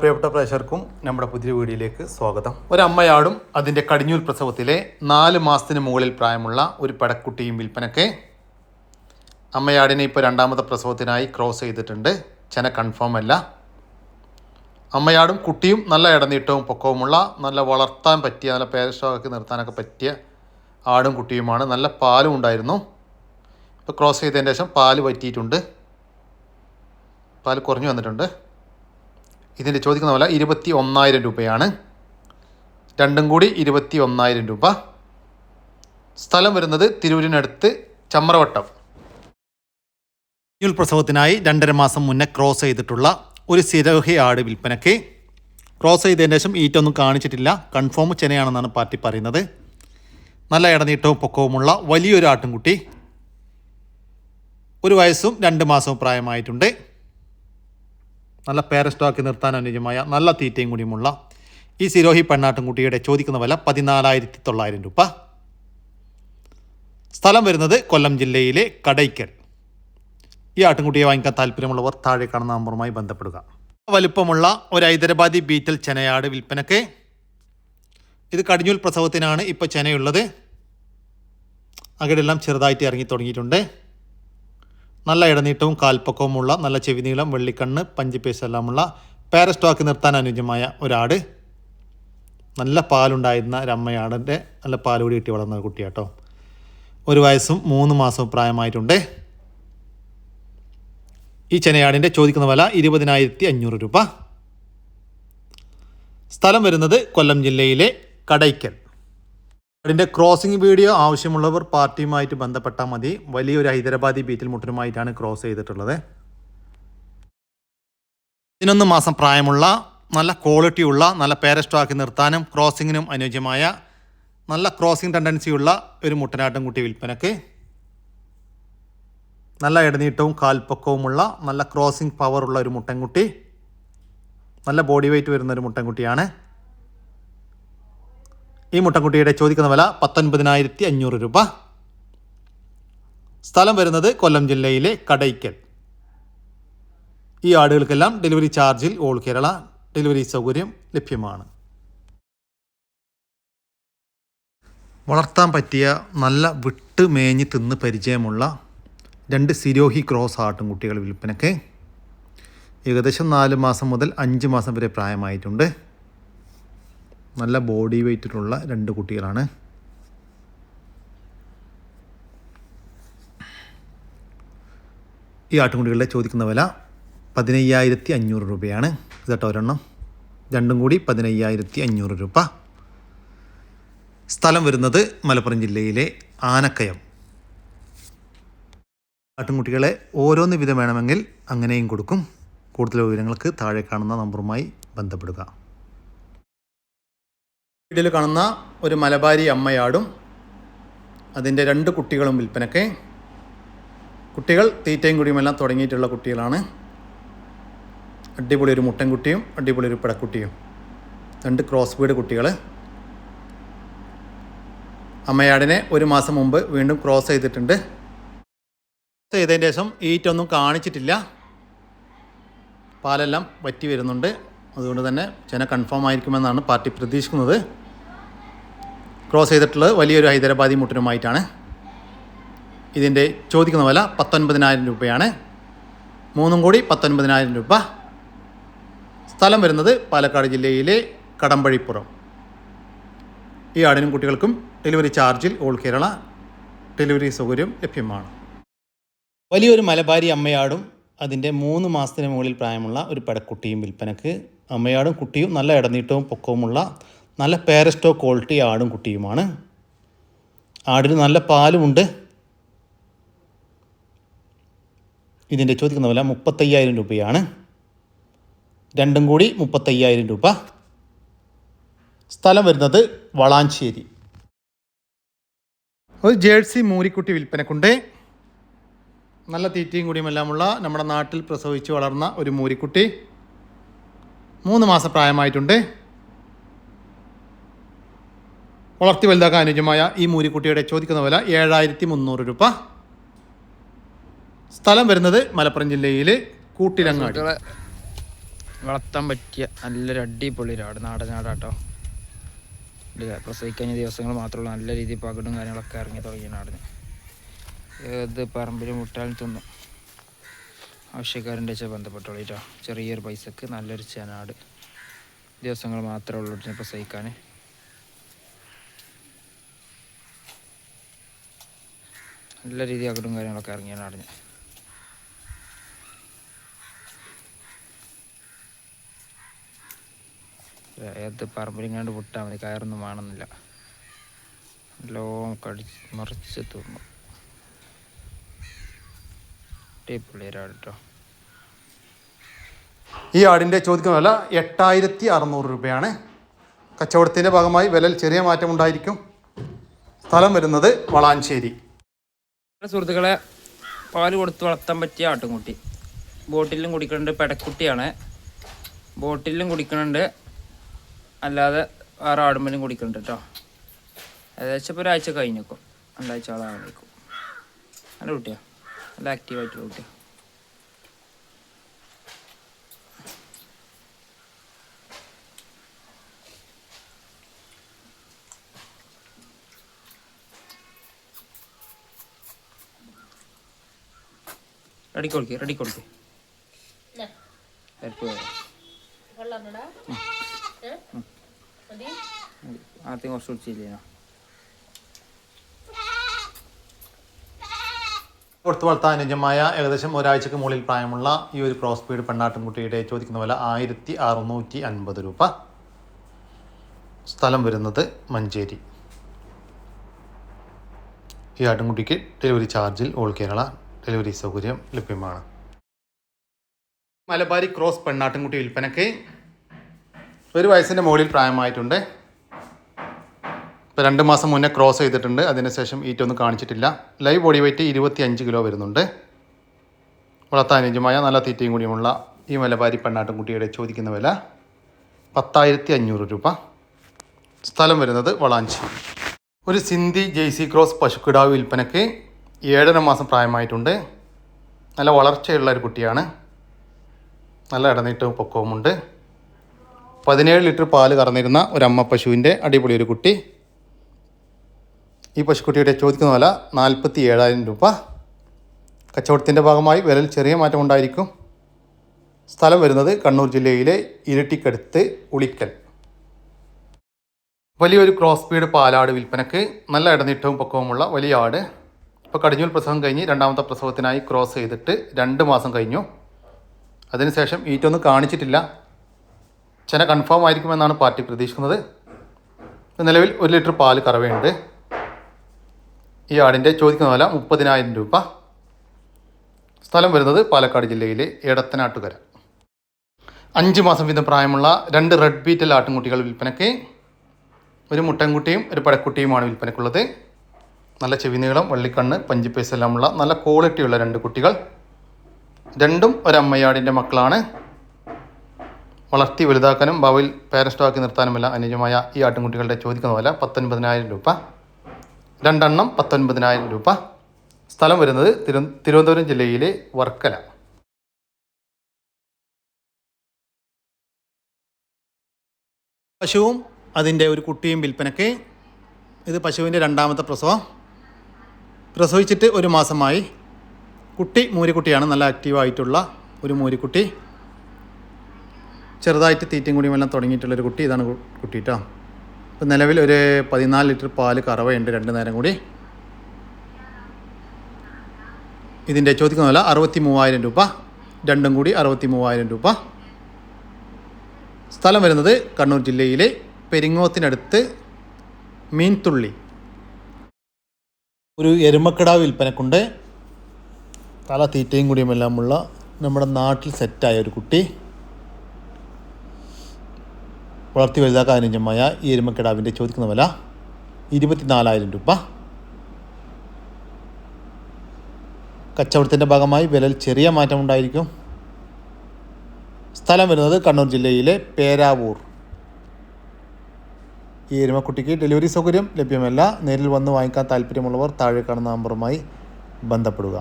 പ്രിയപ്പെട്ട പ്രേക്ഷകർക്കും നമ്മുടെ പുതിയ വീഡിയോയിലേക്ക് സ്വാഗതം. ഒരമ്മയാടും അതിന്റെ കടിഞ്ഞൂൽ പ്രസവത്തിലെ നാല് മാസത്തിന് മുകളിൽ പ്രായമുള്ള ഒരു പടക്കുട്ടിയും വിൽപ്പനയ്ക്ക് അമ്മയാടിനെ ഇപ്പോൾ രണ്ടാമത്തെ പ്രസവത്തിനായി ക്രോസ് ചെയ്തിട്ടുണ്ട്. ചെന കൺഫേം അല്ല. അമ്മയാടും കുട്ടിയും നല്ല ഇടനീട്ടവും പൊക്കവുമുള്ള നല്ല വളർത്താൻ പറ്റിയ നല്ല പേരസ്റ്റോക്കി നിർത്താനൊക്കെ പറ്റിയ ആടും കുട്ടിയുമാണ്. നല്ല പാലും ഉണ്ടായിരുന്നു. ഇപ്പോൾ ക്രോസ് ചെയ്തതിന് ശേഷം പാൽ പറ്റിയിട്ടുണ്ട് പാൽ കുറഞ്ഞു വന്നിട്ടുണ്ട്. ഇതിന്റെ ചോദിക്കുന്ന പോലെ ഇരുപത്തി ഒന്നായിരം രൂപയാണ്. രണ്ടും കൂടി ഇരുപത്തി ഒന്നായിരം രൂപ. സ്ഥലം വരുന്നത് തിരൂരിനടുത്ത് ചമ്രവട്ടം. കുഞ്ഞുൽ പ്രസവത്തിനായി രണ്ടര മാസം മുന്നേ ക്രോസ് ചെയ്തിട്ടുള്ള ഒരു സിരോഹി ആട് വിൽപ്പനയ്ക്ക് ക്രോസ് ചെയ്തതിന് ശേഷം ഈറ്റൊന്നും കാണിച്ചിട്ടില്ല. കൺഫേം ചെനയാണെന്നാണ് പാർട്ടി പറയുന്നത്. നല്ല ഇടനീട്ടവും പൊക്കവുമുള്ള വലിയൊരു ആട്ടിൻകുട്ടി ഒരു വയസ്സും രണ്ട് മാസവും പ്രായമായിട്ടുണ്ട്. നല്ല പേരസ്റ്റോക്കി നിർത്താൻ അനുയോജ്യമായ നല്ല തീറ്റയും കൂടിയുമുള്ള ഈ സിരോഹി പെണ്ണാട്ടുംകുട്ടിയുടെ ചോദിക്കുന്ന വില പതിനാലായിരത്തി തൊള്ളായിരം രൂപ. സ്ഥലം വരുന്നത് കൊല്ലം ജില്ലയിലെ കടയ്ക്കൽ. ഈ ആട്ടിൻകുട്ടിയെ വാങ്ങിക്കാൻ താല്പര്യമുള്ളവർ താഴെ കാണുന്ന നമ്പറുമായി ബന്ധപ്പെടുക. വലുപ്പമുള്ള ഒരു ഹൈദരാബാദി ബീറ്റൽ ചെനയാട് വിൽപ്പനക്ക് ഇത് കടിഞ്ഞൂൽ പ്രസവത്തിനാണ് ഇപ്പോൾ ചെനയുള്ളത്. അകടെല്ലാം ചെറുതായിട്ട് ഇറങ്ങി തുടങ്ങിയിട്ടുണ്ട്. നല്ല ഇടനീട്ടവും കാൽപ്പക്കവുമുള്ള നല്ല ചെവിനീളം വെള്ളിക്കണ്ണ് പഞ്ചിപ്പേസെല്ലാമുള്ള പാരസ്റ്റോക്ക് നിർത്താൻ അനുയോജ്യമായ ഒരാട്. നല്ല പാലുണ്ടായിരുന്ന ഒരു അമ്മയാടിന്റെ നല്ല പാലുകൂടി കിട്ടി വളർന്ന കുട്ടി കുട്ടിയാട്ടോ. ഒരു വയസ്സും മൂന്ന് മാസവും പ്രായമായിട്ടുണ്ട്. ഈ ചെനയാടിന്റെ ചോദിക്കുന്ന വില ഇരുപതിനായിരത്തി അഞ്ഞൂറ് രൂപ. സ്ഥലം വരുന്നത് കൊല്ലം ജില്ലയിലെ കടയ്ക്കൽ. അതിന്റെ ക്രോസിംഗ് വീഡിയോ ആവശ്യമുള്ളവർ പാർട്ടിയുമായിട്ട് ബന്ധപ്പെട്ടാൽ മതി. വലിയൊരു ഹൈദരാബാദി ബീറ്റിൽ മുട്ടനുമായിട്ടാണ് ക്രോസ് ചെയ്തിട്ടുള്ളത്. പതിനൊന്ന് മാസം പ്രായമുള്ള നല്ല ക്വാളിറ്റിയുള്ള നല്ല പേരസ്റ്റാക്കി നിർത്താനും ക്രോസിങ്ങിനും അനുയോജ്യമായ നല്ല ക്രോസിംഗ് ടെൻഡൻസിയുള്ള ഒരു മുട്ടനാട്ടും കുട്ടി വിൽപ്പനക്ക്. നല്ല ഇടനീട്ടവും കാൽപ്പക്കവുമുള്ള നല്ല ക്രോസിംഗ് പവറുള്ള ഒരു മുട്ടൻകുട്ടി. നല്ല ബോഡി വെയിറ്റ് വരുന്ന ഒരു മുട്ടൻകുട്ടിയാണ്. ഈ മുട്ടക്കുട്ടിയുടെ ചോദിക്കുന്ന വില പത്തൊൻപതിനായിരത്തി അഞ്ഞൂറ് രൂപ. സ്ഥലം വരുന്നത് കൊല്ലം ജില്ലയിലെ കടയ്ക്കൽ. ഈ ആടുകൾക്കെല്ലാം ഡെലിവറി ചാർജിൽ ഓൾ കേരള ഡെലിവറി സൗകര്യം ലഭ്യമാണ്. വളർത്താൻ പറ്റിയ നല്ല വിട്ട് മേഞ്ഞ് തിന്ന് പരിചയമുള്ള രണ്ട് സിരോഹി ക്രോസ് ആട്ടുംകുട്ടികൾ വിൽപ്പനയ്ക്ക് ഏകദേശം നാല് മാസം മുതൽ അഞ്ച് മാസം വരെ പ്രായമായിട്ടുണ്ട്. നല്ല ബോഡി വെയ്റ്റിലുള്ള രണ്ട് കുട്ടികളാണ്. ഈ ആട്ടുംകുട്ടികളുടെ ചോദിക്കുന്ന വില പതിനയ്യായിരത്തി അഞ്ഞൂറ് രൂപയാണ്. ഇതട്ടോ ഒരെണ്ണം. രണ്ടും കൂടി പതിനയ്യായിരത്തി അഞ്ഞൂറ് രൂപ. സ്ഥലം വരുന്നത് മലപ്പുറം ജില്ലയിലെ ആനക്കയം. ആട്ടുംകുട്ടികളെ ഓരോന്ന് വിധം വേണമെങ്കിൽ അങ്ങനെയും കൊടുക്കും. കൂടുതൽ വിവരങ്ങൾക്ക് താഴെ കാണുന്ന നമ്പറുമായി ബന്ധപ്പെടുക. വീഡിയോയിൽ കാണുന്ന ഒരു മലബാരി അമ്മയാടും അതിന്റെ രണ്ട് കുട്ടികളും വിൽപ്പനയ്ക്ക്. കുട്ടികൾ തീറ്റയും കുടിയുമെല്ലാം തുടങ്ങിയിട്ടുള്ള കുട്ടികളാണ്. അടിപൊളി ഒരു മുട്ടൻകുട്ടിയും അടിപൊളി ഒരു പിടക്കുട്ടിയും. രണ്ട് ക്രോസ് ബീഡ് കുട്ടികൾ അമ്മയാടിനെ ഒരു മാസം മുമ്പ് വീണ്ടും ക്രോസ് ചെയ്തിട്ടുണ്ട്. ചെയ്തതിന് ശേഷം ഈറ്റൊന്നും കാണിച്ചിട്ടില്ല. പാലെല്ലാം വറ്റി വരുന്നുണ്ട്. അതുകൊണ്ട് തന്നെ ചെന കൺഫേം ആയിരിക്കുമെന്നാണ് പാർട്ടി പ്രതീക്ഷിക്കുന്നത്. ക്രോസ് ചെയ്തിട്ടുള്ളത് വലിയൊരു ഹൈദരാബാദി മുട്ടനുമായിട്ടാണ്. ഇതിന്റെ ചോദിക്കുന്ന വില പത്തൊൻപതിനായിരം രൂപയാണ്. മൂന്നും കൂടി പത്തൊൻപതിനായിരം രൂപ. സ്ഥലം വരുന്നത് പാലക്കാട് ജില്ലയിലെ കടമ്പഴിപ്പുറം. ഈ ആടിനും കുട്ടികൾക്കും ഡെലിവറി ചാർജിൽ ഓൾ കേരള ഡെലിവറി സൗകര്യം ലഭ്യമാണ്. വലിയൊരു മലബാരി അമ്മയാടും അതിന്റെ മൂന്ന് മാസത്തിന് മുകളിൽ പ്രായമുള്ള ഒരു പെടക്കുട്ടിയും വിൽപ്പനക്ക്. അമ്മയാടും കുട്ടിയും നല്ല ഇടനീട്ടവും പൊക്കവുമുള്ള നല്ല പേരസ്റ്റോ ക്വാളിറ്റി ആടും കുട്ടിയുമാണ്. ആടിന് നല്ല പാലുമുണ്ട്. ഇതിന്റെ ചോദിക്കുന്ന വില മുപ്പത്തയ്യായിരം രൂപയാണ്. രണ്ടും കൂടി മുപ്പത്തയ്യായിരം രൂപ. സ്ഥലം വരുന്നത് വളാഞ്ചേരി. ഒരു ജേഴ്സി മൂരിക്കുട്ടി വിൽപ്പനക്കുണ്ട്. നല്ല തീറ്റയും കൂടിയുമെല്ലാമുള്ള നമ്മുടെ നാട്ടിൽ പ്രസവിച്ച് വളർന്ന ഒരു മൂരിക്കുട്ടി. മൂന്ന് മാസം പ്രായമായിട്ടുണ്ട് വളർത്തി വലുതാക്കാൻ അനുയോജ്യമായ ഈ മൂരിക്കുട്ടിയുടെ ചോദിക്കുന്ന വില ഏഴായിരത്തി മുന്നൂറ് രൂപ. സ്ഥലം വരുന്നത് മലപ്പുറം ജില്ലയിലെ കൂട്ടിലങ്ങാടി വളർത്താൻ പറ്റിയ നല്ലൊരു അടിപൊളി ഒരാട് നാടൻ നാടാട്ടോ പ്രസവിക്കഴിഞ്ഞ ദിവസങ്ങൾ മാത്രമുള്ള നല്ല രീതിയിൽ പകടും കാര്യങ്ങളൊക്കെ ഇറങ്ങി തുടങ്ങിയ നാടിന്. ഏത് പറമ്പിലും മുട്ടാലും തിന്നും. ആവശ്യക്കാരന്റെ വെച്ചാൽ ബന്ധപ്പെട്ടോളിട്ടോ ചെറിയൊരു പൈസക്ക് നല്ലൊരു ചനാട്. ദിവസങ്ങൾ മാത്രമേ ഉള്ളൂ പ്രസവിക്കാൻ നല്ല രീതിയിൽ അകടും കാര്യങ്ങളൊക്കെ ഇറങ്ങിയ നടഞ്ഞ് ഏത് പറമ്പിലിങ്ങാണ്ട് വിട്ടാൽ മതി കയറൊന്നും വേണമെന്നില്ല. നല്ലോണം കടിച്ച് മറിച്ച് തിന്നു. ടീപ്പുള്ളിയരാട് ഈ ആടിന്റെ ചോദിക്കുന്ന വില എട്ടായിരത്തി അറുന്നൂറ് രൂപയാണ്. കച്ചവടത്തിന്റെ ഭാഗമായി വിലയിൽ ചെറിയ മാറ്റം ഉണ്ടായിരിക്കും സ്ഥലം വരുന്നത് വളാഞ്ചേരി. സുഹൃത്തുക്കളെ പാൽ കൊടുത്ത് വളർത്താൻ പറ്റിയ ആട്ടുംകുട്ടി. ബോട്ടിലും കുടിക്കുന്നുണ്ട് പെടക്കുട്ടിയാണ്. ബോട്ടിലും കുടിക്കുന്നുണ്ട് അല്ലാതെ വേറെ ആടുമ്പലും കുടിക്കുന്നുണ്ട് കേട്ടോ ഏകദേശം ഇപ്പോൾ ഒരാഴ്ച കഴിഞ്ഞേക്കും രണ്ടാഴ്ച ആളാകും നല്ല കുട്ടിയാണ് നല്ല ആക്റ്റീവായിട്ടുള്ള കുട്ടിയാ. റെഡി കൊടുക്ക് റെഡി കൊടുക്ക്. ആദ്യം കുറച്ച് കുടിച്ചില്ലേ കൊടുത്തു വളർത്താൻ അനുജമായ ഏകദേശം ഒരാഴ്ചക്ക് മുകളിൽ പ്രായമുള്ള ഈ ഒരു ക്രോസ് പീഡ് പെണ്ണാട്ടിൻകുട്ടിയുടെ ചോദിക്കുന്ന വില ആയിരത്തി അറുന്നൂറ്റി അൻപത് രൂപ. സ്ഥലം വരുന്നത് മഞ്ചേരി. ഈ ആട്ടിൻകുട്ടിക്ക് ഡെലിവറി ചാർജിൽ ഓൾ കേരള ഡെലിവറി സൗകര്യം ലഭ്യമാണ്. മലബാരി ക്രോസ് പെണ്ണാട്ടിൻകുട്ടി വിൽപ്പനയ്ക്ക് ഒരു വയസ്സിന്റെ മുകളിൽ പ്രായമായിട്ടുണ്ട്. ഇപ്പോൾ രണ്ട് മാസം മുന്നേ ക്രോസ് ചെയ്തിട്ടുണ്ട്. അതിനുശേഷം ഈറ്റൊന്നും കാണിച്ചിട്ടില്ല. ലൈവ് ബോഡി വെയിറ്റ് ഇരുപത്തി അഞ്ച് കിലോ വരുന്നുണ്ട്. വളർത്താൻ അനുയോജ്യമായ നല്ല തീറ്റയും കൂടിയുമുള്ള ഈ മലബാരി പെണ്ണാട്ടിൻകുട്ടിയുടെ ചോദിക്കുന്ന വില പത്തായിരത്തി അഞ്ഞൂറ് രൂപ. സ്ഥലം വരുന്നത് വളാഞ്ചി. ഒരു സിന്ധി ജെയ്സി ക്രോസ് പശുക്കിടാവ് വിൽപ്പനയ്ക്ക് ഏഴര മാസം പ്രായമായിട്ടുണ്ട്. നല്ല വളർച്ചയുള്ള ഒരു കുട്ടിയാണ്. നല്ല ഇടനീട്ടവും പൊക്കവുമുണ്ട്. പതിനേഴ് ലിറ്റർ പാൽ കറന്നിരുന്ന ഒരു അമ്മ പശുവിന്റെ അടിപൊളി ഒരു കുട്ടി. ഈ പശുക്കുട്ടിയുടെ ചോദിക്കുന്ന വില നാൽപ്പത്തി ഏഴായിരം രൂപ. കച്ചവടത്തിന്റെ ഭാഗമായി വിലയിൽ ചെറിയ മാറ്റം ഉണ്ടായിരിക്കും. സ്ഥലം വരുന്നത് കണ്ണൂർ ജില്ലയിലെ ഇരട്ടിക്കടുത്ത് ഉളിക്കൽ. വലിയൊരു ക്രോസ് ബീഡ് പാലാട് വിൽപ്പനക്ക് നല്ല ഇടനീട്ടവും പൊക്കവുമുള്ള വലിയ ആട്. ഇപ്പോൾ കടിഞ്ഞൂൽ പ്രസവം കഴിഞ്ഞ് രണ്ടാമത്തെ പ്രസവത്തിനായി ക്രോസ് ചെയ്തിട്ട് രണ്ട് മാസം കഴിഞ്ഞു. അതിനുശേഷം ഈറ്റൊന്നും കാണിച്ചിട്ടില്ല. ചെന കൺഫേം ആയിരിക്കുമെന്നാണ് പാർട്ടി പ്രതീക്ഷിക്കുന്നത്. നിലവിൽ ഒരു ലിറ്റർ പാൽ കറവയുണ്ട്. ഈ ആടിന്റെ ചോദിക്കുന്ന വില മുപ്പതിനായിരം രൂപ. സ്ഥലം വരുന്നത് പാലക്കാട് ജില്ലയിലെ എടത്തനാട്ടുകര അഞ്ച് മാസം വീതം പ്രായമുള്ള രണ്ട് റെഡ് ബീറ്റൽ ആട്ടിൻകുട്ടികൾ വിൽപ്പനയ്ക്ക്. ഒരു മുട്ടൻകുട്ടിയും ഒരു പടക്കുട്ടിയുമാണ് വിൽപ്പനയ്ക്കുള്ളത്. നല്ല ചെവിനീളം വള്ളിക്കണ്ണ് പഞ്ചിപ്പേസ് എല്ലാമുള്ള നല്ല ക്വാളിറ്റിയുള്ള രണ്ട് കുട്ടികൾ. രണ്ടും ഒരമ്മയാടിന്റെ മക്കളാണ്. വളർത്തി വലുതാക്കാനും ഭാവിയിൽ പാരസ്റ്റോക്കി നിർത്താനുമെല്ലാം അനുയോജ്യമായ ഈ ആട്ടിൻകുട്ടികളുടെ ചോദിക്കുന്ന വില പത്തൊൻപതിനായിരം രൂപ. രണ്ടെണ്ണം പത്തൊൻപതിനായിരം രൂപ. സ്ഥലം വരുന്നത് തിരു തിരുവനന്തപുരം ജില്ലയിലെ വർക്കല. പശുവും അതിന്റെ ഒരു കുട്ടിയും വിൽപ്പനയ്ക്ക്. ഇത് പശുവിന്റെ രണ്ടാമത്തെ പ്രസവം. പ്രസവിച്ചിട്ട് ഒരു മാസമായി. കുട്ടി മൂരിക്കുട്ടിയാണ്. നല്ല ആക്റ്റീവായിട്ടുള്ള ഒരു മൂരിക്കുട്ടി. ചെറുതായിട്ട് തീറ്റയും കൂടിയും എല്ലാം തുടങ്ങിയിട്ടുള്ളൊരു കുട്ടി. ഇതാണ് കുട്ടി കേട്ടോ ഇപ്പം നിലവിൽ ഒരു പതിനാല് ലിറ്റർ പാൽ കറവയുണ്ട് രണ്ട് നേരം കൂടി. ഇതിന്റെ ചോദിക്കുന്ന വില അറുപത്തി മൂവായിരം രൂപ. രണ്ടും കൂടി അറുപത്തി മൂവായിരം രൂപ. സ്ഥലം വരുന്നത് കണ്ണൂർ ജില്ലയിലെ പെരിങ്ങോത്തിനടുത്ത് മീൻതുള്ളി. ഒരു എരുമക്കിടാവ് വിൽപ്പനക്കുണ്ട്. തല തീറ്റയും കൂടിയുമെല്ലാമുള്ള നമ്മുടെ നാട്ടിൽ സെറ്റായ ഒരു കുട്ടി. വളർത്തി വലുതാക്കാൻ അനുജമായ ഈ എരുമക്കിടാവിന്റെ ചോദിക്കുന്ന വില ഇരുപത്തിനാലായിരം രൂപ. കച്ചവടത്തിന്റെ ഭാഗമായി വിലയിൽ ചെറിയ മാറ്റമുണ്ടായിരിക്കും. സ്ഥലം വരുന്നത് കണ്ണൂർ ജില്ലയിലെ പേരാവൂർ. ഈ എരുമക്കുട്ടിക്ക് ഡെലിവറി സൗകര്യം ലഭ്യമല്ല. നേരിൽ വന്ന് വാങ്ങിക്കാൻ താല്പര്യമുള്ളവർ താഴെ കാണുന്ന നമ്പറുമായി ബന്ധപ്പെടുക.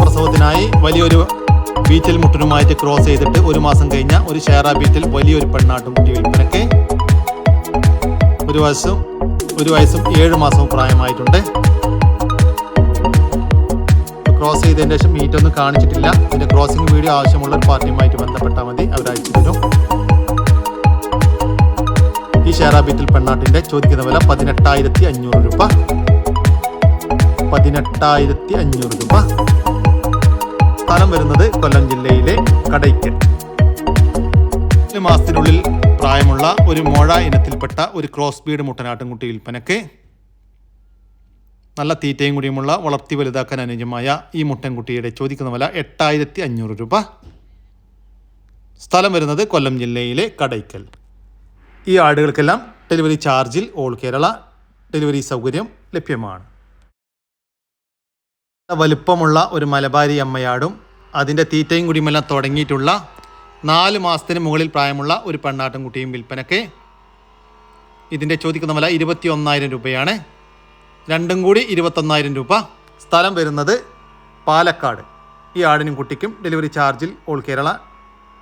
പ്രസവത്തിനായി വലിയൊരു ബീച്ചിൽ മുട്ടനുമായിട്ട് ക്രോസ് ചെയ്തിട്ട് ഒരു മാസം കഴിഞ്ഞ ഒരു ഷേറ ബീറ്റിൽ വലിയൊരു പെണ്ണാട്ടും കുട്ടി വിൽപ്പനയ്ക്ക് ഒരു വയസ്സും ഒരു വയസ്സും ഏഴ് മാസവും പ്രായമായിട്ടുണ്ട്. ക്രോസ് ചെയ്തതിന് ശേഷം മീറ്റ് ഒന്നും കാണിച്ചിട്ടില്ല. ഇതിന്റെ ക്രോസിംഗ് വീഡിയോ ആവശ്യമുള്ള പാർട്ടിയുമായിട്ട് ബന്ധപ്പെട്ടാൽ മതി. അവർ അയച്ചു തരും. ഈ ഷെയറാബീറ്റിൽ പെണ്ണാട്ടിന്റെ ചോദിക്കുന്ന വില പതിനെട്ടായിരത്തി അഞ്ഞൂറ് രൂപ. പതിനെട്ടായിരത്തി അഞ്ഞൂറ് രൂപ. സ്ഥലം വരുന്നത് കൊല്ലം ജില്ലയിലെ കടയ്ക്കൽ. മാസത്തിനുള്ളിൽ പ്രായമുള്ള ഒരു മോഴ ഇനത്തിൽപ്പെട്ട ഒരു ക്രോസ് ബീഡ് മുട്ടനാട്ടുംകുട്ടി വിൽപ്പനക്ക് നല്ല തീറ്റയും കൂടിയുമുള്ള വളർത്തി വലുതാക്കാൻ അനുയോജ്യമായ ഈ മുട്ടൻകുട്ടിയുടെ ചോദിക്കുന്ന വില എട്ടായിരത്തി അഞ്ഞൂറ് രൂപ. സ്ഥലം വരുന്നത് കൊല്ലം ജില്ലയിലെ കടയ്ക്കൽ. ഈ ആടുകൾക്കെല്ലാം ഡെലിവറി ചാർജിൽ ഓൾ കേരള ഡെലിവറി സൗകര്യം ലഭ്യമാണ്. വലുപ്പമുള്ള ഒരു മലബാരി അമ്മയാടും അതിന്റെ തീറ്റയും കുടിയുമെല്ലാം തുടങ്ങിയിട്ടുള്ള നാല് മാസത്തിന് മുകളിൽ പ്രായമുള്ള ഒരു പെണ്ണാട്ടും കുട്ടിയും വിൽപ്പനക്ക് ഇതിന്റെ ചോദിക്കുന്ന വില ഇരുപത്തി ഒന്നായിരം രൂപയാണ്. രണ്ടും കൂടി ഇരുപത്തൊന്നായിരം രൂപ സ്ഥലം വരുന്നത് പാലക്കാട്. ഈ ആടിനും കുട്ടിക്കും ഡെലിവറി ചാർജിൽ ഓൾ കേരള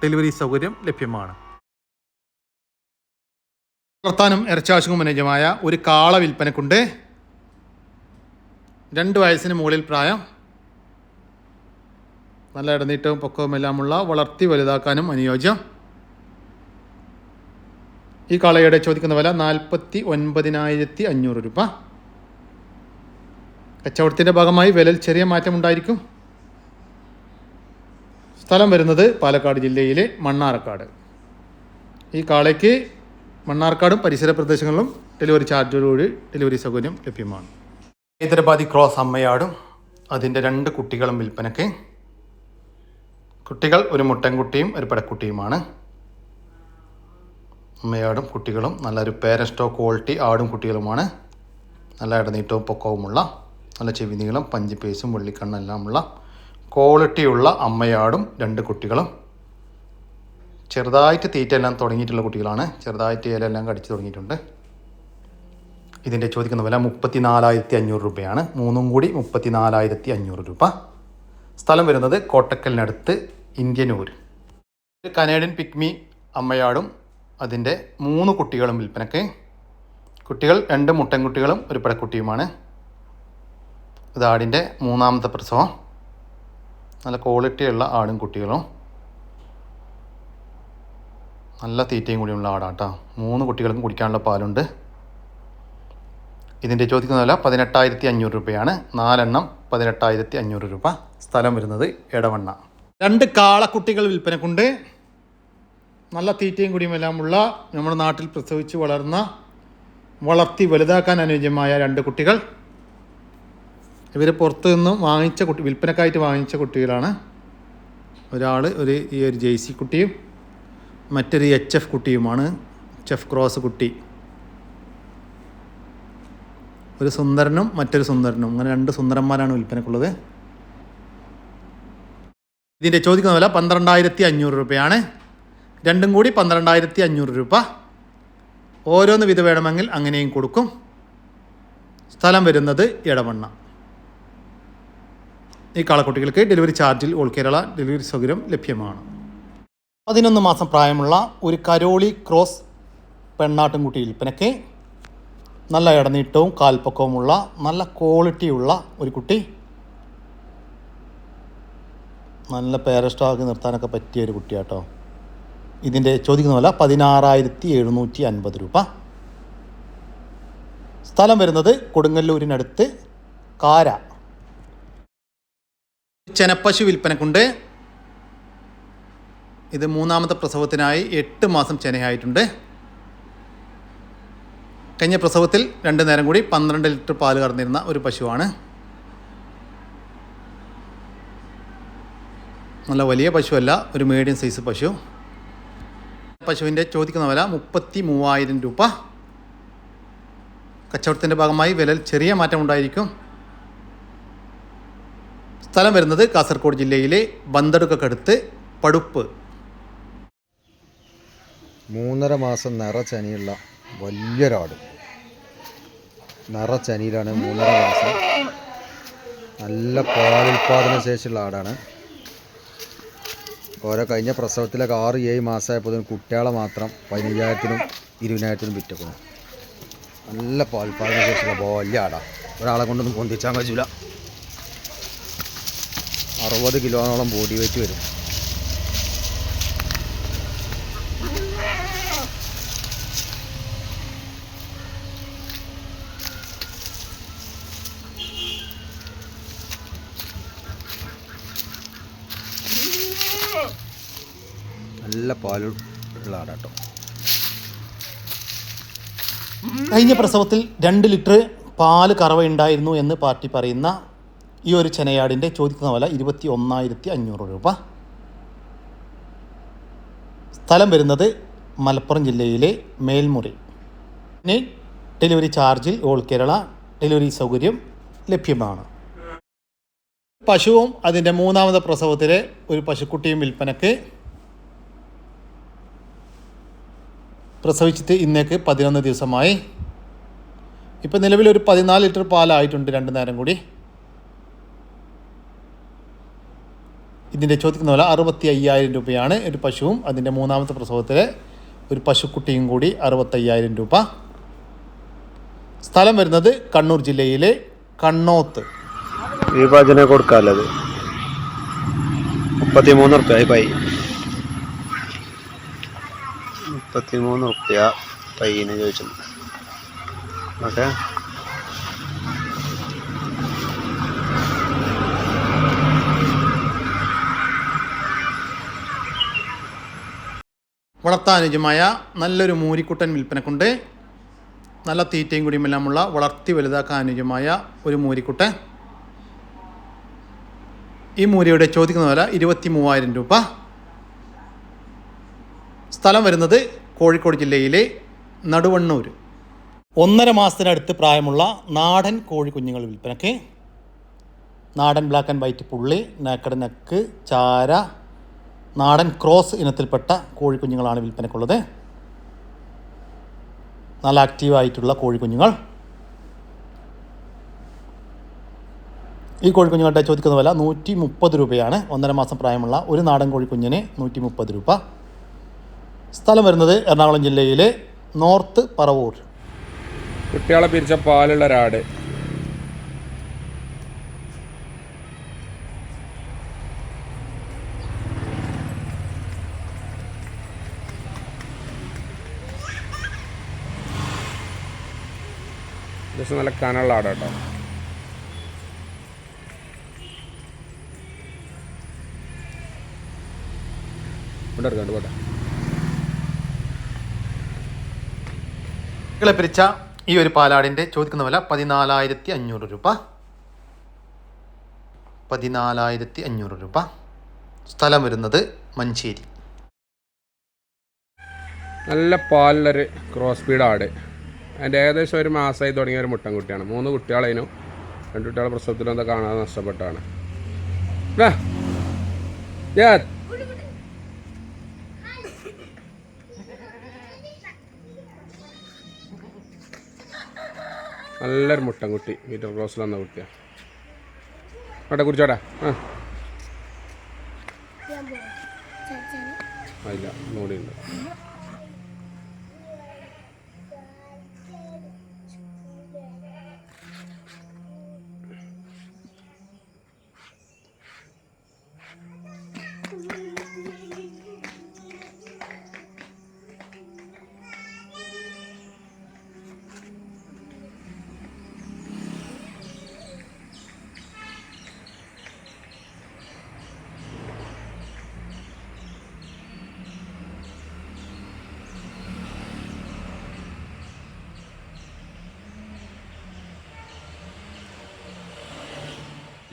ഡെലിവറി സൗകര്യം ലഭ്യമാണ്. വളർത്താനും ഇറച്ചാശുക്കും അനുയോജ്യമായ ഒരു കാള വിൽപ്പനക്കുണ്ട്. രണ്ട് വയസ്സിന് മുകളിൽ പ്രായം. നല്ല ഇടനീട്ടവും പൊക്കവും എല്ലാമുള്ള വളർത്തി വലുതാക്കാനും അനുയോജ്യം. ഈ കാളയുടെ ചോദിക്കുന്ന വില നാൽപ്പത്തി ഒൻപതിനായിരത്തി അഞ്ഞൂറ് രൂപ. കച്ചവടത്തിന്റെ ഭാഗമായി വിലയിൽ ചെറിയ മാറ്റമുണ്ടായിരിക്കും സ്ഥലം വരുന്നത് പാലക്കാട് ജില്ലയിലെ മണ്ണാറക്കാട് ഈ കാളയ്ക്ക് മണ്ണാർക്കാടും പരിസര പ്രദേശങ്ങളിലും ഡെലിവറി ചാർജോടുകൂടി ഡെലിവറി സൗകര്യം ലഭ്യമാണ്. ഹൈദരാബാദി ക്രോസ് അമ്മയാടും അതിന്റെ രണ്ട് കുട്ടികളും വിൽപ്പനയ്ക്ക്. കുട്ടികൾ ഒരു മുട്ടൻകുട്ടിയും ഒരു പടക്കുട്ടിയുമാണ്. അമ്മയാടും കുട്ടികളും നല്ലൊരു പേരസ്റ്റോ ക്വാളിറ്റി ആടും കുട്ടികളുമാണ്. നല്ല ഇടനീട്ടവും പൊക്കവുമുള്ള നല്ല ചെവി നീളം പഞ്ചിപ്പേസും വെള്ളിക്കണ്ണെല്ലാമുള്ള ക്വാളിറ്റിയുള്ള അമ്മയാടും രണ്ട് കുട്ടികളും. ചെറുതായിട്ട് തീറ്റ എല്ലാം തുടങ്ങിയിട്ടുള്ള കുട്ടികളാണ്. ചെറുതായിട്ട് ഇലയെല്ലാം കടിച്ചു തുടങ്ങിയിട്ടുണ്ട്. ഇതിന്റെ ചോദിക്കുന്ന വില മുപ്പത്തി നാലായിരത്തി അഞ്ഞൂറ് രൂപയാണ്. മൂന്നും കൂടി മുപ്പത്തി നാലായിരത്തി അഞ്ഞൂറ് രൂപ. സ്ഥലം വരുന്നത് കോട്ടക്കലിനടുത്ത് ഇന്ത്യനൂർ. ഒരു കനേഡിയൻ പിക്മി അമ്മയാടും അതിന്റെ മൂന്ന് കുട്ടികളും വിൽപ്പനക്ക്. കുട്ടികൾ രണ്ട് മുട്ടൻകുട്ടികളും ഒരു പടക്കുട്ടിയുമാണ് ഇത് ആടിന്റെ മൂന്നാമത്തെ പ്രസവം. നല്ല ക്വാളിറ്റിയുള്ള ആടും കുട്ടികളും. നല്ല തീറ്റയും കൂടിയുള്ള കേട്ടോ മൂന്ന് കുട്ടികൾക്കും കുടിക്കാനുള്ള പാലുണ്ട്. ഇതിന്റെ ചോദിക്കുന്ന വില പതിനെട്ടായിരത്തി അഞ്ഞൂറ് രൂപയാണ്. നാലെണ്ണം പതിനെട്ടായിരത്തി അഞ്ഞൂറ് രൂപ. സ്ഥലം വരുന്നത് എടവണ്ണ. രണ്ട് കാളക്കുട്ടികൾ വിൽപ്പനക്കുണ്ട്. നല്ല തീറ്റയും കുടിയും എല്ലാമുള്ള നമ്മുടെ നാട്ടിൽ പ്രസവിച്ച് വളർന്ന വളർത്തി വലുതാക്കാൻ അനുയോജ്യമായ രണ്ട് കുട്ടികൾ. ഇവർ പുറത്തു നിന്നും വാങ്ങിച്ച കുട്ടി വിൽപ്പനക്കായിട്ട് വാങ്ങിച്ച കുട്ടികളാണ്. ഒരാൾ ഒരു ഈ ഒരു ജെയ്സി കുട്ടിയും മറ്റൊരു എച്ച് എഫ് കുട്ടിയുമാണ് എച്ച് എഫ് ക്രോസ് കുട്ടി. ഒരു സുന്ദരനും മറ്റൊരു സുന്ദരനും. അങ്ങനെ രണ്ട് സുന്ദരന്മാരാണ് വിൽപ്പനക്കുള്ളത്. ഇതിന്റെ ചോദിക്കുന്ന വില പന്ത്രണ്ടായിരത്തി അഞ്ഞൂറ് രൂപയാണ്. രണ്ടും കൂടി പന്ത്രണ്ടായിരത്തി അഞ്ഞൂറ് രൂപ. ഓരോന്ന് വിധ വേണമെങ്കിൽ അങ്ങനെയും കൊടുക്കും. സ്ഥലം വരുന്നത് ഇടവണ്ണ ഈ കാളക്കുട്ടികൾക്ക് ഡെലിവറി ചാർജിൽ ഓൾ കേരള ഡെലിവറി സൗകര്യം ലഭ്യമാണ്. പതിനൊന്ന് മാസം പ്രായമുള്ള ഒരു കരോളി ക്രോസ് പെണ്ണാട്ടുംകുട്ടി വിൽപ്പനയ്ക്ക് നല്ല ഇടനീട്ടവും കാൽപ്പക്കവുമുള്ള നല്ല ക്വാളിറ്റിയുള്ള ഒരു കുട്ടി. നല്ല പേരസ്റ്റാക്കി നിർത്താനൊക്കെ പറ്റിയ ഒരു കുട്ടിയാട്ടോ. ഇതിന്റെ ചോദിക്കുന്ന പോലെ പതിനാറായിരത്തി എഴുന്നൂറ്റി അൻപത് രൂപ. സ്ഥലം വരുന്നത് കൊടുങ്ങല്ലൂരിനടുത്ത് കാര. ചെനപ്പശു വിൽപ്പനക്കുണ്ട്. ഇത് മൂന്നാമത്തെ പ്രസവത്തിനായി എട്ട് മാസം ചെനയായിട്ടുണ്ട്. കഴിഞ്ഞ പ്രസവത്തിൽ രണ്ട് നേരം കൂടി പന്ത്രണ്ട് ലിറ്റർ പാൽ കറന്നിരുന്ന ഒരു പശുവാണ്. നല്ല വലിയ പശുവല്ല ഒരു മീഡിയം സൈസ് പശു. പശുവിന്റെ ചോദിക്കുന്ന വില മുപ്പത്തി മൂവായിരം രൂപ. കച്ചവടത്തിന്റെ ഭാഗമായി വിലയിൽ ചെറിയ മാറ്റം ഉണ്ടായിരിക്കും. സ്ഥലം വരുന്നത് കാസർഗോഡ് ജില്ലയിലെ ബന്തടുക്കടുത്ത് പടുപ്പ് മൂന്നര മാസം നിറച്ചനിയുള്ള വലിയൊരാട്. നിറച്ചനിയിലാണ് മൂന്നര മാസം. നല്ല പാലുൽപാദന ശേഷിയുള്ള ആടാണ്. ഓരോ കഴിഞ്ഞ പ്രസവത്തിലൊക്കെ ആറ് ഏഴ് മാസമായപ്പോൾ കുട്ടികളെ മാത്രം പതിനയ്യായിരത്തിനും ഇരുപതിനായിരത്തിനും വിറ്റക്കണം നല്ല പാൽപ്പാലിനെ ശേഷിയുള്ള വലിയ ആടാണ് ഒരാളെ കൊണ്ടൊന്നും പൊന്തിച്ചാൽ പറ്റില്ല അറുപത് കിലോനോളം ബോഡി വെയിറ്റ് വരും. നല്ല കേട്ടോ കഴിഞ്ഞ പ്രസവത്തിൽ രണ്ട് ലിറ്റർ പാൽ കറവയുണ്ടായിരുന്നു എന്ന് പാർട്ടി പറയുന്ന ഈ ഒരു ചെനയാടിന്റെ ചോദിക്കുന്ന വില ഇരുപത്തി ഒന്നായിരത്തി അഞ്ഞൂറ് രൂപ. സ്ഥലം വരുന്നത് മലപ്പുറം ജില്ലയിലെ മേൽമുറി. പിന്നെ ഡെലിവറി ചാർജിൽ ഓൾ കേരള ഡെലിവറി സൗകര്യം ലഭ്യമാണ്. പശുവും അതിന്റെ മൂന്നാമത്തെ പ്രസവത്തിലെ ഒരു പശുക്കുട്ടിയും വിൽപ്പനക്ക് പ്രസവിച്ചിട്ട് ഇന്നേക്ക് പതിനൊന്ന് ദിവസമായി. ഇപ്പം ഒരു പതിനാല് ലിറ്റർ പാലായിട്ടുണ്ട് രണ്ട് നേരം കൂടി. ഇതിന്റെ ചോദിക്കുന്ന പോലെ അറുപത്തി അയ്യായിരം രൂപയാണ്. ഒരു പശുവും അതിന്റെ മൂന്നാമത്തെ പ്രസവത്തിലെ ഒരു പശുക്കുട്ടിയും കൂടി അറുപത്തയ്യായിരം രൂപ. സ്ഥലം വരുന്നത് കണ്ണൂർ ജില്ലയിലെ കണ്ണോത്ത്. ഈ കൊടുക്കാല്ലത് കൊടുക്കാല്ലത് മുപ്പത്തിമൂന്ന് റുപ്യ പൈ മുപ്പത്തിമൂന്ന് റുപ്യ പയ്യന് ചോദിച്ചത് ഓക്കെ. വളർത്താനുജമായ നല്ലൊരു മൂരിക്കുട്ടൻ വിൽപ്പനക്കുണ്ട്. നല്ല തീറ്റയും കുടിയുമെല്ലാമുള്ള വളർത്തി വലുതാക്കാൻ അനുജമായ ഒരു മൂരിക്കുട്ടൻ. ഈ മൂരിയുടെ ചോദിക്കുന്ന വില ഇരുപത്തി മൂവായിരം രൂപ. സ്ഥലം വരുന്നത് കോഴിക്കോട് ജില്ലയിലെ നടുവണ്ണൂർ. ഒന്നര മാസത്തിനടുത്ത് പ്രായമുള്ള നാടൻ കോഴി കുഞ്ഞുങ്ങൾ വിൽപ്പനയ്ക്ക്. നാടൻ ബ്ലാക്ക് ആൻഡ് വൈറ്റ് പുള്ളി നാക്കട നക്ക് ചാര നാടൻ ക്രോസ് ഇനത്തിൽപ്പെട്ട കോഴിക്കുഞ്ഞുങ്ങളാണ് വിൽപ്പനയ്ക്കുള്ളത്. നല്ല ആക്റ്റീവായിട്ടുള്ള കോഴിക്കുഞ്ഞുങ്ങൾ ഈ കോഴിക്കുഞ്ഞുങ്ങളുടെ ചോദിക്കുന്ന വില നൂറ്റി മുപ്പത് രൂപയാണ്. ഒന്നര മാസം പ്രായമുള്ള ഒരു നാടൻ കോഴിക്കുഞ്ഞിന് നൂറ്റി മുപ്പത് രൂപ. സ്ഥലം വരുന്നത് എറണാകുളം ജില്ലയിലെ നോർത്ത് പറവൂർ. കുട്ടികളെ പിരിച്ച പാലുള്ള രാട് നല്ല കനുള്ള ആടാട്ടോ. ഇവിടെ ഇറക്കാണ്ട് പോട്ടെ. കുട്ടികളെ പിരിച്ച ഈ ഒരു പാലാടിന്റെ ചോദിക്കുന്ന വില പതിനാലായിരത്തി അഞ്ഞൂറ് രൂപ. പതിനാലായിരത്തി അഞ്ഞൂറ് രൂപ. സ്ഥലം വരുന്നത് മഞ്ചേരി. നല്ല പാലിലൊരു ക്രോസ് സ്പീഡ് ആട്. അതിന്റെ ഏകദേശം ഒരു മാസമായി തുടങ്ങിയ ഒരു മുട്ടൻകുട്ടിയാണ് മൂന്ന് കുട്ടികളതിനും രണ്ട് കുട്ടികളെ പ്രസവത്തിലും എന്താ കാണാതെ നഷ്ടപ്പെട്ടാണ്. ദാ. മുട്ടൻ നല്ലൊരു മുട്ടൻകുട്ടി മീറ്റർ ക്ലോസിൽ വന്ന കുട്ടിയാണ് അവിടെ കുറിച്ചോടാ ആ. ഇല്ല ഒന്നുകൂടിയുണ്ട്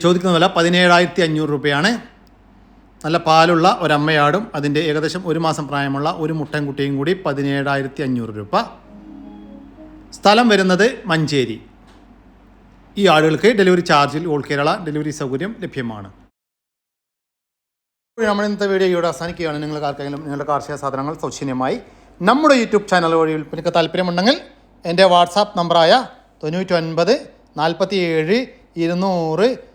ചോദിക്കുന്ന വില പതിനേഴായിരത്തി അഞ്ഞൂറ് രൂപയാണ്. നല്ല പാലുള്ള ഒരമ്മയാടും അതിന്റെ ഏകദേശം ഒരു മാസം പ്രായമുള്ള ഒരു മുട്ടൻകുട്ടിയും കൂടി പതിനേഴായിരത്തി അഞ്ഞൂറ് രൂപ. സ്ഥലം വരുന്നത് മഞ്ചേരി. ഈ ആടുകൾക്ക് ഡെലിവറി ചാർജിൽ ഓൾ കേരള ഡെലിവറി സൗകര്യം ലഭ്യമാണ്. നമ്മൾ ഇന്നത്തെ വീഡിയോ ഇവിടെ അവസാനിക്കുകയാണ്. നിങ്ങൾക്ക് ആർക്കെങ്കിലും നിങ്ങളുടെ കാർഷിക സാധനങ്ങൾ സൗജന്യമായി നമ്മുടെ യൂട്യൂബ് ചാനൽ വഴി വിൽപ്പനയ്ക്ക് താല്പര്യമുണ്ടെങ്കിൽ എന്റെ വാട്സാപ്പ് നമ്പറായ തൊണ്ണൂറ്റി ഒൻപത് നാൽപ്പത്തി ഏഴ് ഇരുന്നൂറ്